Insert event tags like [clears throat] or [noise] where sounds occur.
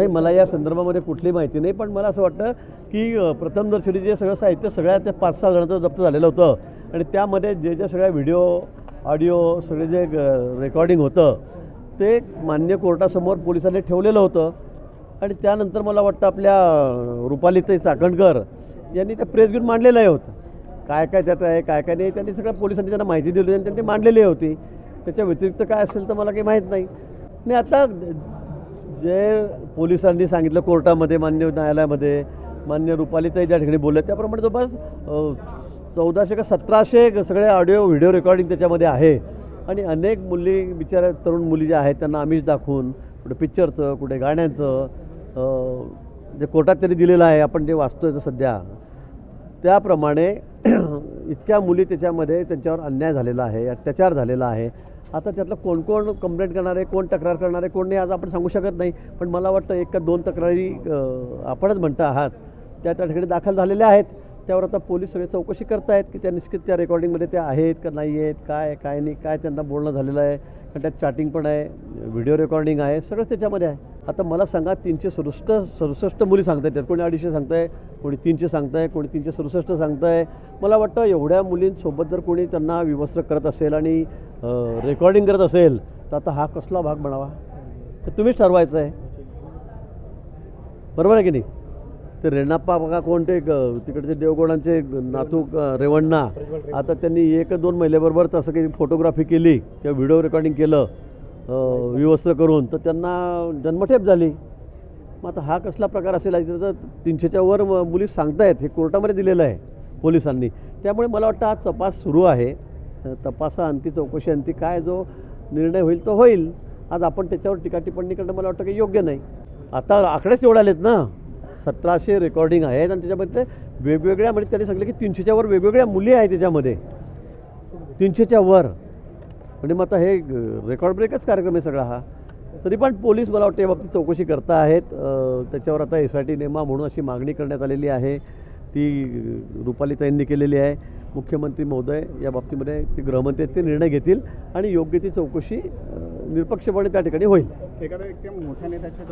नाही मला या संदर्भामध्ये कुठली माहिती नाही पण मला असं वाटतं की प्रथमदर्शनी जे सगळं साहित्य सगळ्या त्या पाच सहा जणांचं जप्त झालेलं होतं. आणि त्यामध्ये जे जे सगळ्या व्हिडिओ ऑडिओ सगळे जे रेकॉर्डिंग होतं ते मान्य कोर्टासमोर पोलिसांनी ठेवलेलं होतं. आणि त्यानंतर मला वाटतं आपल्या रुपालीताई चाकणकर यांनी ते प्रेस घेऊन मांडलेलं आहे होतं. काय काय त्यात आहे काय काय नाही त्यांनी सगळ्या पोलिसांनी त्यांना माहिती दिली होती आणि त्यांनी मांडलेली होती. त्याच्या व्यतिरिक्त काय असेल तर मला काही माहीत नाही. आणि आता जे पोलिसांनी सांगितलं कोर्टामध्ये मान्य न्यायालयामध्ये मान्य रुपालीताई ज्या ठिकाणी बोलले त्याप्रमाणे जवळपास चौदाशे का सतराशे सगळे ऑडिओ व्हिडिओ रेकॉर्डिंग त्याच्यामध्ये आहे. आणि अनेक मुली बिचाऱ्या तरुण मुली ज्या आहेत त्यांना आमिष दाखवून कुठे पिक्चरचं कुठे गाण्याचं जे कोर्टात त्यांनी दिलेलं आहे आपण जे वाचतोय सध्या त्याप्रमाणे [clears throat] इतक्या मुली त्याच्यामध्ये त्यांच्यावर अन्याय झालेला आहे अत्याचार झालेला आहे. आता त्यातलं कोण कोण कंप्लेंट करणार आहे कोण तक्रार करणार आहे कोण नाही आज आपण सांगू शकत नाही. पण मला वाटतं एक का दोन तक्रारी आपणच म्हणता आहात. त्या त्या ठिकाणी दाखल झालेल्या आहेत. त्यावर आता पोलीस सगळे चौकशी करतायत की त्या निश्चित त्या रेकॉर्डिंगमध्ये त्या आहेत का नाही आहेत काय काय नाही काय त्यांना बोलणं झालेलं आहे. कारण त्यात चॅटिंग पण आहे व्हिडिओ रेकॉर्डिंग आहे सगळंच त्याच्यामध्ये आहे. आता मला सांगा तीनशे सदुसष्ट सदुसष्ट मुली सांगतायत. त्यात कोणी अडीचशे सांगताय कोणी तीनशे सांगताय कोणी तीनशे सदुसष्ट सांगताय. मला वाटतं एवढ्या मुलींसोबत जर कोणी त्यांना विवस्त्र करत असेल आणि रेकॉर्डिंग करत असेल तर आता हा कसला भाग म्हणावा? तर तुम्हीच ठरवायचं आहे बरोबर आहे की नाही? ते रेणाप्पा बघा कोणते तिकडचे देवगोडांचे नातू रेवण्णा. आता त्यांनी एक दोन महिलेबरोबर तसं काही फोटोग्राफी केली किंवा व्हिडिओ रेकॉर्डिंग केलं. विवस्त्र करून तर त्यांना जन्मठेप झाली. मग आता हा कसला प्रकार असेल तर तीनशेच्या वर मुली सांगतायत हे कोर्टामध्ये दिलेलं आहे पोलिसांनी. त्यामुळे मला वाटतं हा तपास सुरू आहे. तपासा अंती चौकशी अंती काय जो निर्णय होईल तो होईल. आज आपण त्याच्यावर टीका टिप्पणी करणं मला वाटतं की योग्य नाही. आता आकडेच एवढे आलेत ना. सतराशे रेकॉर्डिंग आहेत आणि त्याच्यामध्ये वेगवेगळ्या म्हणजे त्यांनी सांगितलं की तीनशेच्या वर वेगवेगळ्या मुली आहेत त्याच्यामध्ये. तीनशेच्या वर. म्हणजे मग आता हे रेकॉर्ड ब्रेकच कार्यक्रम आहे सगळा हा. तरी पण पोलीस मला वाटते या बाबतीत चौकशी करता आहेत. त्याच्यावर आता एस आय टी नेमा म्हणून अशी मागणी करण्यात आलेली आहे. ती रुपालीताईंनी केलेली आहे. मुख्यमंत्री महोदय या बाबतीमध्ये ते गृहमंत्री आहेत, ते निर्णय घेतील आणि योग्य ती चौकशी निरपक्षपणे त्या ठिकाणी होईल. एखाद्या व्यक्ती मोठ्या नेत्याच्या